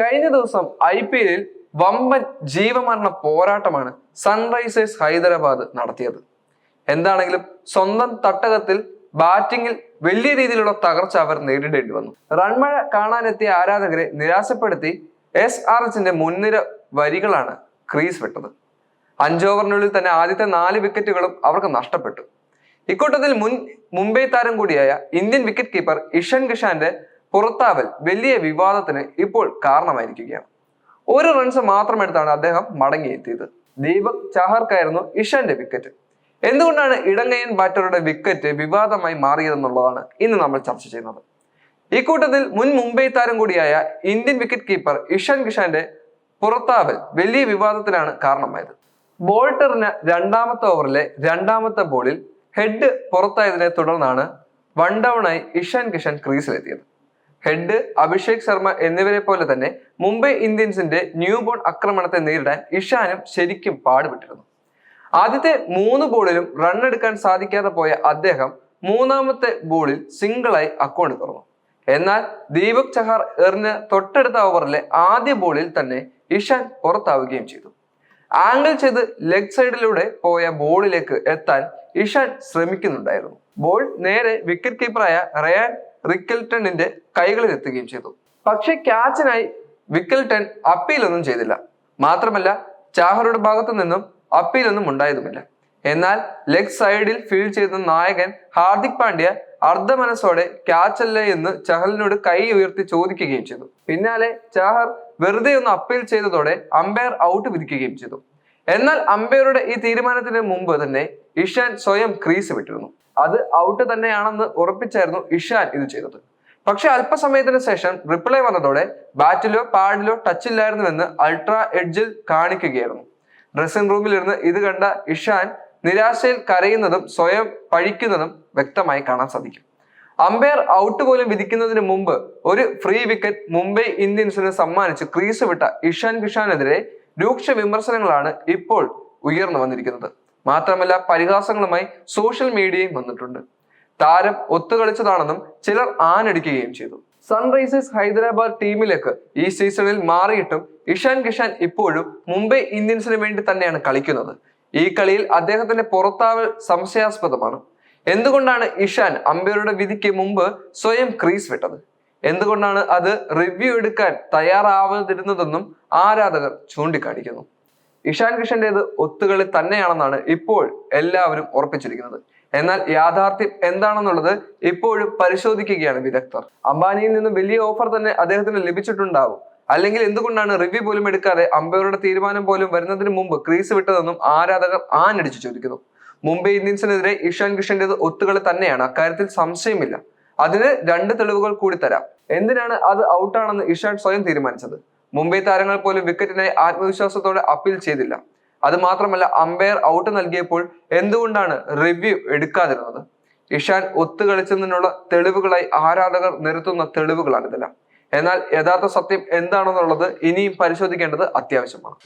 കഴിഞ്ഞ ദിവസം I P എല്ലിൽ വമ്പൻ ജീവമരണ പോരാട്ടമാണ് സൺറൈസേഴ്സ് ഹൈദരാബാദ് നടത്തിയത്. എന്താണെങ്കിലും സ്വന്തം തട്ടകത്തിൽ ബാറ്റിംഗിൽ വലിയ രീതിയിലുള്ള തകർച്ച അവർ നേരിടേണ്ടി വന്നു. റൺമഴ കാണാനെത്തിയ ആരാധകരെ നിരാശപ്പെടുത്തി എസ് ആർ എച്ചിന്റെ മുൻനിര വരികളാണ് ക്രീസ് വിട്ടത്. അഞ്ചോവറിനുള്ളിൽ തന്നെ ആദ്യത്തെ നാല് വിക്കറ്റുകളും അവർക്ക് നഷ്ടപ്പെട്ടു. ഇക്കൂട്ടത്തിൽ മുൻ മുംബൈ താരം കൂടിയായ ഇന്ത്യൻ വിക്കറ്റ് കീപ്പർ ഇഷൻ കിഷാന്റെ പുറത്താവൽ വലിയ വിവാദത്തിന് ഇപ്പോൾ കാരണമായിരിക്കുകയാണ്. ഒരു റൺസ് മാത്രം എടുത്താണ് അദ്ദേഹം മടങ്ങിയെത്തിയത്. ദീപക് ചാഹർക്കായിരുന്നു ഇഷാന്റെ വിക്കറ്റ് എന്തുകൊണ്ടാണ് ഇടങ്ങയൻ ബാറ്ററുടെ വിക്കറ്റ് വിവാദമായി മാറിയതെന്നുള്ളതാണ് ഇന്ന് നമ്മൾ ചർച്ച ചെയ്യുന്നത്. ഇക്കൂട്ടത്തിൽ മുൻ മുംബൈ താരം കൂടിയായ ഇന്ത്യൻ വിക്കറ്റ് കീപ്പർ ഇഷാൻ കിഷാന്റെ പുറത്താവൽ വലിയ വിവാദത്തിനാണ് കാരണമായത്. ബോൾട്ടറിന് രണ്ടാമത്തെ ഓവറിലെ രണ്ടാമത്തെ ബോളിൽ ഹെഡ് പുറത്തായതിനെ തുടർന്നാണ് വൺ ഡൗണായി ഇഷാൻ കിഷൻ ക്രീസിലെത്തിയത് ഹെഡ് അഭിഷേക് ശർമ്മ എന്നിവരെ പോലെ തന്നെ മുംബൈ ഇന്ത്യൻസിന്റെ ന്യൂ ബോൺ ആക്രമണത്തെ നേരിടാൻ ഇഷാനും ശരിക്കും പാടുപെട്ടിരുന്നു. ആദ്യത്തെ മൂന്ന് ബോളിലും റൺ എടുക്കാൻ സാധിക്കാതെ പോയ അദ്ദേഹം മൂന്നാമത്തെ ബോളിൽ സിംഗിളായി അക്കൗണ്ട് തുറന്നു. എന്നാൽ ദീപക് ചഹാർ എറിഞ്ഞ് തൊട്ടടുത്ത ഓവറിലെ ആദ്യ ബോളിൽ തന്നെ ഇഷാൻ പുറത്താവുകയും ചെയ്തു. ആംഗിൾ ചെയ്ത് ലെഗ് സൈഡിലൂടെ പോയ ബോളിലേക്ക് എത്താൻ ഇഷാൻ ശ്രമിക്കുന്നുണ്ടായിരുന്നു. ബോൾ നേരെ വിക്കറ്റ് കീപ്പറായ റയാൻ റിക്കൽട്ടണിന്റെ കൈകളിൽ എത്തുകയും ചെയ്തു. പക്ഷെ ക്യാച്ചിനായി വിക്കൽട്ടൺ അപ്പീലൊന്നും ചെയ്തില്ല. മാത്രമല്ല ചാഹറുടെ ഭാഗത്തു നിന്നും അപ്പീലൊന്നും ഉണ്ടായതുമില്ല. എന്നാൽ ലെഗ് സൈഡിൽ ഫീൽഡ് ചെയ്ത നായകൻ ഹാർദിക് പാണ്ഡ്യ അർദ്ധ മനസ്സോടെ ക്യാച്ചല്ലേ എന്ന് ചഹലിനോട് കൈ ഉയർത്തി ചോദിക്കുകയും ചെയ്തു. പിന്നാലെ ചാഹർ വെറുതെ ഒന്ന് അപ്പീൽ ചെയ്തതോടെ അമ്പയർ ഔട്ട് വിധിക്കുകയും ചെയ്തു. എന്നാൽ അമ്പയറുടെ ഈ തീരുമാനത്തിന് മുമ്പ് തന്നെ ഇഷാൻ സ്വയം ക്രീസ് വിട്ടിരുന്നു. അത് ഔട്ട് തന്നെയാണെന്ന് ഉറപ്പിച്ചായിരുന്നു ഇഷാൻ ഇത് ചെയ്തത്. പക്ഷെ അല്പസമയത്തിന് ശേഷം റിപ്ലൈ വന്നതോടെ ബാറ്റിലോ പാഡിലോ ടച്ച് ഇല്ലായിരുന്നുവെന്ന് അൾട്രാ എഡ്ജിൽ കാണിക്കുകയായിരുന്നു. ഡ്രസ്സിംഗ് റൂമിലിരുന്ന് ഇത് കണ്ട ഇഷാൻ നിരാശയിൽ കരയുന്നതും സ്വയം പഴിക്കുന്നതും വ്യക്തമായി കാണാൻ സാധിക്കും. അമ്പയർ ഔട്ട് പോലും വിധിക്കുന്നതിന് മുമ്പ് ഒരു ഫ്രീ വിക്കറ്റ് മുംബൈ ഇന്ത്യൻസിന് സമ്മാനിച്ച് ക്രീസ് വിട്ട ഇഷാൻ കിഷാനെതിരെ രൂക്ഷ വിമർശനങ്ങളാണ് ഇപ്പോൾ ഉയർന്നു വന്നിരിക്കുന്നത്. മാത്രമല്ല പരിഹാസങ്ങളുമായി സോഷ്യൽ മീഡിയയും വന്നിട്ടുണ്ട്. താരം ഒത്തുകളിച്ചതാണെന്നും ചിലർ ആനടിക്കുകയും ചെയ്തു. സൺറൈസേഴ്സ് ഹൈദരാബാദ് ടീമിലേക്ക് ഈ സീസണിൽ മാറിയിട്ടും ഇഷാൻ കിഷാൻ ഇപ്പോഴും മുംബൈ ഇന്ത്യൻസിന് വേണ്ടി തന്നെയാണ് കളിക്കുന്നത്. ഈ കളിയിൽ അദ്ദേഹത്തിന്റെ പുറത്താവൽ സംശയാസ്പദമാണ്. എന്തുകൊണ്ടാണ് ഇഷാൻ അമ്പയറുടെ വിധിക്ക് മുമ്പ് സ്വയം ക്രീസ് വിട്ടത്? എന്തുകൊണ്ടാണ് അത് റിവ്യൂ എടുക്കാൻ തയ്യാറാവാതിരുന്നതെന്നും ആരാധകർ ചൂണ്ടിക്കാണിക്കുന്നു. ഇഷാൻ കിഷന്റേത് ഒത്തുകളി തന്നെയാണെന്നാണ് ഇപ്പോൾ എല്ലാവരും ഉറപ്പിച്ചിരിക്കുന്നത്. എന്നാൽ യാഥാർത്ഥ്യം എന്താണെന്നുള്ളത് ഇപ്പോഴും പരിശോധിക്കുകയാണ് വിദഗ്ധർ. അംബാനിയിൽ നിന്നും വലിയ ഓഫർ തന്നെ അദ്ദേഹത്തിന് ലഭിച്ചിട്ടുണ്ടാവും. അല്ലെങ്കിൽ എന്തുകൊണ്ടാണ് റിവ്യൂ പോലും എടുക്കാതെ അമ്പയറുടെ തീരുമാനം പോലും വരുന്നതിന് മുമ്പ് ക്രീസ് വിട്ടതെന്നും ആരാധകർ ആനടിച്ചു ചോദിക്കുന്നു. മുംബൈ ഇന്ത്യൻസിനെതിരെ ഇഷാൻ കിഷന്റേത് ഒത്തുകളി തന്നെയാണ്. അക്കാര്യത്തിൽ സംശയമില്ല. അതിന് രണ്ട് തെളിവുകൾ കൂടി തരാം. എന്തിനാണ് അത് ഔട്ടാണെന്ന് ഇഷാൻ സ്വയം തീരുമാനിച്ചത്? മുംബൈ താരങ്ങൾ പോലും വിക്കറ്റിനായി ആത്മവിശ്വാസത്തോടെ അപ്പീൽ ചെയ്തില്ല. അത് മാത്രമല്ല അമ്പയർ ഔട്ട് നൽകിയപ്പോൾ എന്തുകൊണ്ടാണ് റിവ്യൂ എടുക്കാതിരുന്നത്? ഇഷാൻ ഒത്തു കളിച്ചതിനുള്ള തെളിവുകളായി ആരാധകർ നിരത്തുന്ന തെളിവുകളാണിതെല്ലാം. എന്നാൽ യഥാർത്ഥ സത്യം എന്താണെന്നുള്ളത് ഇനിയും പരിശോധിക്കേണ്ടത് അത്യാവശ്യമാണ്.